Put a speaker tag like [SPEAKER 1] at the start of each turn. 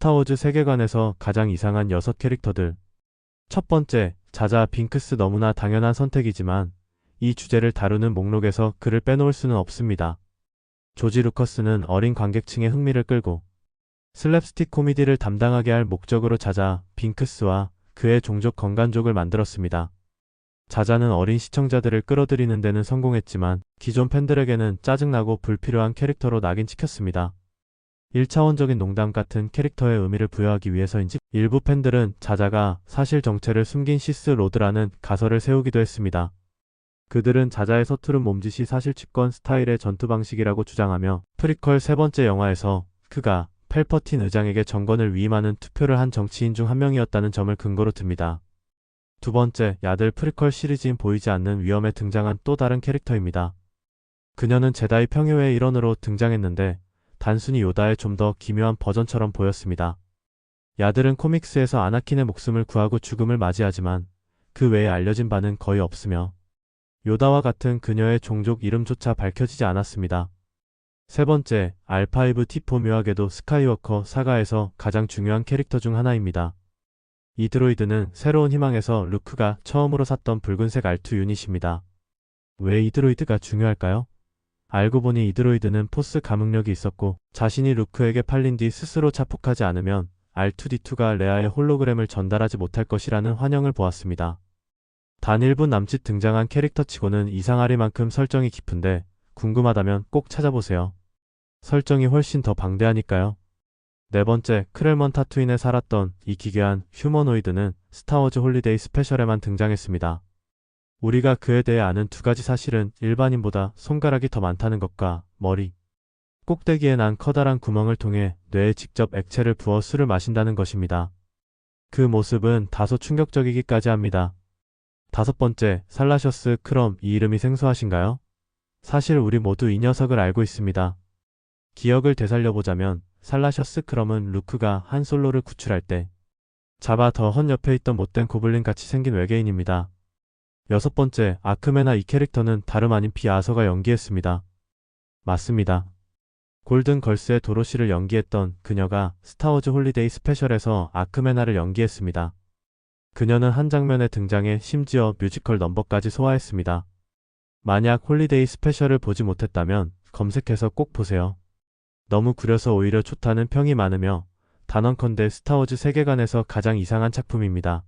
[SPEAKER 1] 스타워즈 세계관에서 가장 이상한 6 캐릭터들. 첫 번째, 자자 빙크스 너무나 당연한 선택이지만 이 주제를 다루는 목록에서 그를 빼놓을 수는 없습니다. 조지 루커스는 어린 관객층의 흥미를 끌고 슬랩스틱 코미디를 담당하게 할 목적으로 자자 빙크스와 그의 종족 건간족을 만들었습니다. 자자는 어린 시청자들을 끌어들이는 데는 성공했지만 기존 팬들에게는 짜증나고 불필요한 캐릭터로 낙인 찍혔습니다. 1차원적인 농담 같은 캐릭터의 의미를 부여하기 위해서인지 일부 팬들은 자자가 사실 정체를 숨긴 시스 로드라는 가설을 세우기도 했습니다. 그들은 자자의 서투른 몸짓이 사실 집권 스타일의 전투 방식이라고 주장하며 프리퀄 세 번째 영화에서 그가 펠퍼틴 의장에게 정권을 위임하는 투표를 한 정치인 중 한 명이었다는 점을 근거로 듭니다. 두 번째, 야들 프리퀄 시리즈인 보이지 않는 위험에 등장한 또 다른 캐릭터입니다. 그녀는 제다이 평요회의 일원으로 등장했는데 단순히 요다의 좀 더 기묘한 버전처럼 보였습니다. 야들은 코믹스에서 아나킨의 목숨을 구하고 죽음을 맞이하지만 그 외에 알려진 바는 거의 없으며 요다와 같은 그녀의 종족 이름조차 밝혀지지 않았습니다. 세 번째, 알파이브 T4 묘하게도 스카이워커 사가에서 가장 중요한 캐릭터 중 하나입니다. 이 드로이드는 새로운 희망에서 루크가 처음으로 샀던 붉은색 R2 유닛입니다. 왜 이 드로이드가 중요할까요? 알고 보니 이 드로이드는 포스 감응력이 있었고 자신이 루크에게 팔린 뒤 스스로 자폭하지 않으면 R2D2가 레아의 홀로그램을 전달하지 못할 것이라는 환영을 보았습니다. 단 1분 남짓 등장한 캐릭터치고는 이상하리만큼 설정이 깊은데 궁금하다면 꼭 찾아보세요. 설정이 훨씬 더 방대하니까요. 네 번째, 크렐먼 타투인에 살았던 이 기괴한 휴머노이드는 스타워즈 홀리데이 스페셜에만 등장했습니다. 우리가 그에 대해 아는 두 가지 사실은 일반인보다 손가락이 더 많다는 것과 머리. 꼭대기에 난 커다란 구멍을 통해 뇌에 직접 액체를 부어 술을 마신다는 것입니다. 그 모습은 다소 충격적이기까지 합니다. 다섯 번째, 살라셔스 크럼 이 이름이 생소하신가요? 사실 우리 모두 이 녀석을 알고 있습니다. 기억을 되살려보자면 살라셔스 크럼은 루크가 한 솔로를 구출할 때 자바 더헌 옆에 있던 못된 고블린 같이 생긴 외계인입니다. 여섯 번째, 아크메나 이 캐릭터는 다름 아닌 비아서가 연기했습니다. 맞습니다. 골든 걸스의 도로시를 연기했던 그녀가 스타워즈 홀리데이 스페셜에서 아크메나를 연기했습니다. 그녀는 한 장면에 등장해 심지어 뮤지컬 넘버까지 소화했습니다. 만약 홀리데이 스페셜을 보지 못했다면 검색해서 꼭 보세요. 너무 구려서 오히려 좋다는 평이 많으며 단언컨대 스타워즈 세계관에서 가장 이상한 작품입니다.